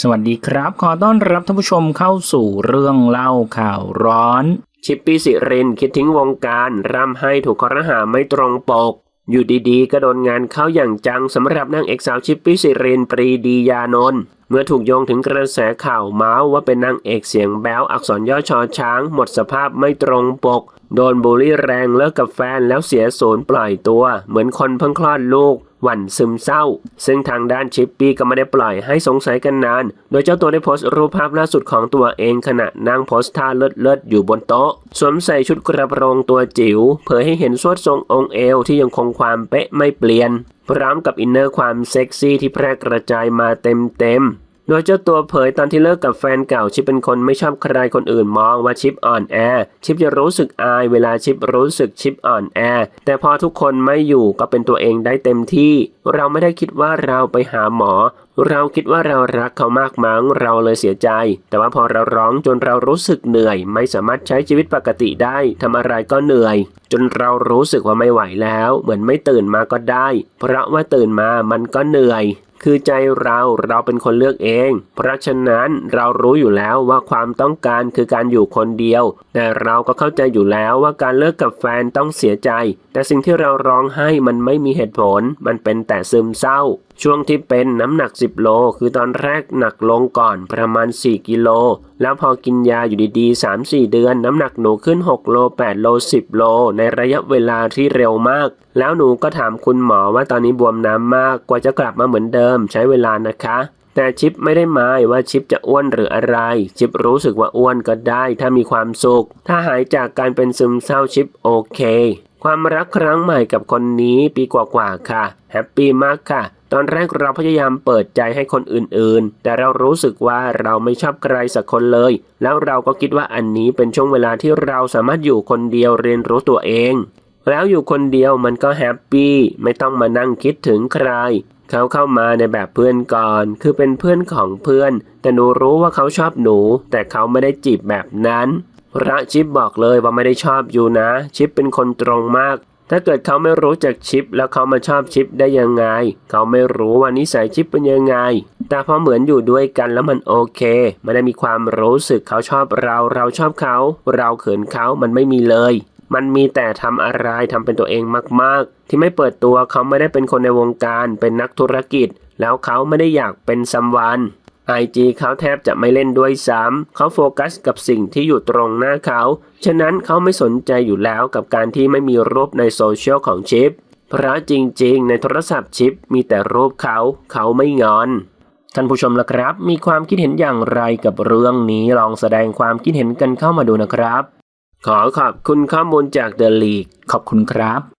สวัสดีครับ ขอต้อนรับท่านผู้ชมเข้าสู่เรื่องเล่าข่าวร้อน ชิปปี้สิรินคิดทิ้งวงการร่ำให้ถูกคอรหาไม่ตรงปก อยู่ดีๆ ก็โดนงานเข้าอย่างจังสำหรับนางเอกสาวชิปปี้สิรินปรีดียานนท์เมื่อถูกโยงถึงกระแสข่าวเมาส์ว่าเป็นนางเอกเสียงแบ๊วอักษรย่อชอช้าง หมดสภาพไม่ตรงปก โดนบูลลี่แรงเลิกกับแฟนแล้วเสียศูนย์ปล่อยตัว เหมือนคนเพิ่งคลอดลูก วั่นซึมเศร้า ซึ่งทางด้านชิปปี้ก็ไม่ได้ปล่อยให้สงสัยกันนาน โดยเจ้าตัวได้โพสต์รูปภาพล่าสุดของตัวเองขณะนั่งโพสท่าเลิศเลิศๆอยู่บนโต๊ะ สวมใส่ชุดกระโปรงตัวจิ๋ว เผยให้เห็นสวดทรงองค์เอวที่ยังคงความเป๊ะไม่เปลี่ยน พร้อมกับอินเนอร์ความเซ็กซี่ที่แพร่กระจายมาเต็มเต็มๆ โดยเจ้าตัวเผยตอนที่เลิกกับแฟนเก่าชิปเป็นคนไม่ชอบใครคนอื่นมองว่าชิปอ่อนแอ ชิปจะรู้สึกอายเวลาชิปรู้สึกชิปอ่อนแอ แต่พอทุกคนไม่อยู่ก็เป็นตัวเองได้เต็มที่ เราไม่ได้คิดว่าเราไปหาหมอ เราคิดว่าเรารักเขามากมั้งเราเลยเสียใจ แต่ว่าพอเราร้องจนเรารู้สึกเหนื่อย ไม่สามารถใช้ชีวิตปกติได้ทำอะไรก็เหนื่อย จนเรารู้สึกว่าไม่ไหวแล้ว เหมือนไม่ตื่นมาก็ได้ เพราะว่าตื่นมามันก็เหนื่อย คือใจเราเราเป็นคนเลือกเอง เพราะฉะนั้นเรารู้อยู่แล้วว่าความต้องการคือการอยู่คนเดียว แต่เราก็เข้าใจอยู่แล้วว่าการเลิกกับแฟนต้องเสียใจ แต่สิ่งที่เราร้องไห้มันไม่มีเหตุผล มันเป็นแต่ซึมเศร้า ช่วงที่เป็นน้ำหนัก 10 โล คือตอนแรกหนักลงก่อนประมาณ 4 กิโล แล้วพอกินยาอยู่ดีๆ 3-4 เดือนน้ำหนักหนูขึ้น 6 โล 8 โล 10 โล ในระยะเวลาที่เร็วมาก แล้วหนูก็ถามคุณหมอว่าตอนนี้บวมน้ำมากกว่าจะกลับมาเหมือนเดิมใช้เวลานะคะแต่ชิปไม่ได้หมายว่าชิปจะอ้วนหรืออะไร ชิปรู้สึกว่าอ้วนก็ได้ถ้ามีความสุข ถ้าหายจากการเป็นซึมเศร้าชิปโอเค ความรักครั้งใหม่กับคนนี้ปีกว่าๆค่ะ แฮปปี้มากค่ะ ตอนแรกเราพยายามเปิดใจให้คนอื่นๆ แต่เรารู้สึกว่าเราไม่ชอบใครสักคนเลย แล้วเราก็คิดว่าอันนี้เป็นช่วงเวลาที่เราสามารถอยู่คนเดียวเรียนรู้ตัวเอง แล้วอยู่คนเดียวมันก็แฮปปี้ไม่ต้องมานั่งคิดถึงใคร เขาเข้ามาในแบบเพื่อนก่อน คือเป็นเพื่อนของเพื่อน แต่หนูรู้ว่าเขาชอบหนู แต่เขาไม่ได้จีบแบบนั้นพระชิปบอกเลยว่าไม่ได้ชอบอยู่นะ ชิปเป็นคนตรงมาก ถ้าเกิดเขาไม่รู้จักชิป แล้วเขามาชอบชิปได้ยังไง เขาไม่รู้ว่านิสัยชิปเป็นยังไง แต่พอเหมือนอยู่ด้วยกันแล้วมันโอเคไม่ได้มีความรู้สึกเขาชอบเราเราชอบเขา เราเขินเขามันไม่มีเลย มันมีแต่ทำอะไรทำเป็นตัวเองมาก ๆ ที่ไม่เปิดตัวเขาไม่ได้เป็นคนในวงการ เป็นนักธุรกิจ แล้วเขาไม่ได้อยากเป็นซัมวัน ไอจีเขาแทบจะไม่เล่นด้วยซ้ำเขาโฟกัสกับสิ่งที่อยู่ตรงหน้าเขา ฉะนั้นเขาไม่สนใจอยู่แล้วกับการที่ไม่มีรูปในโซเชียลของชิป เพราะจริงๆ ในโทรศัพท์ชิปมีแต่รูปเขา เขาไม่งอนท่านผู้ชมละครับ มีความคิดเห็นอย่างไรกับเรื่องนี้ลองแสดงความคิดเห็นกันเข้ามาดูนะครับ ขอขอบคุณข้อมูลจาก The League ขอบคุณครับ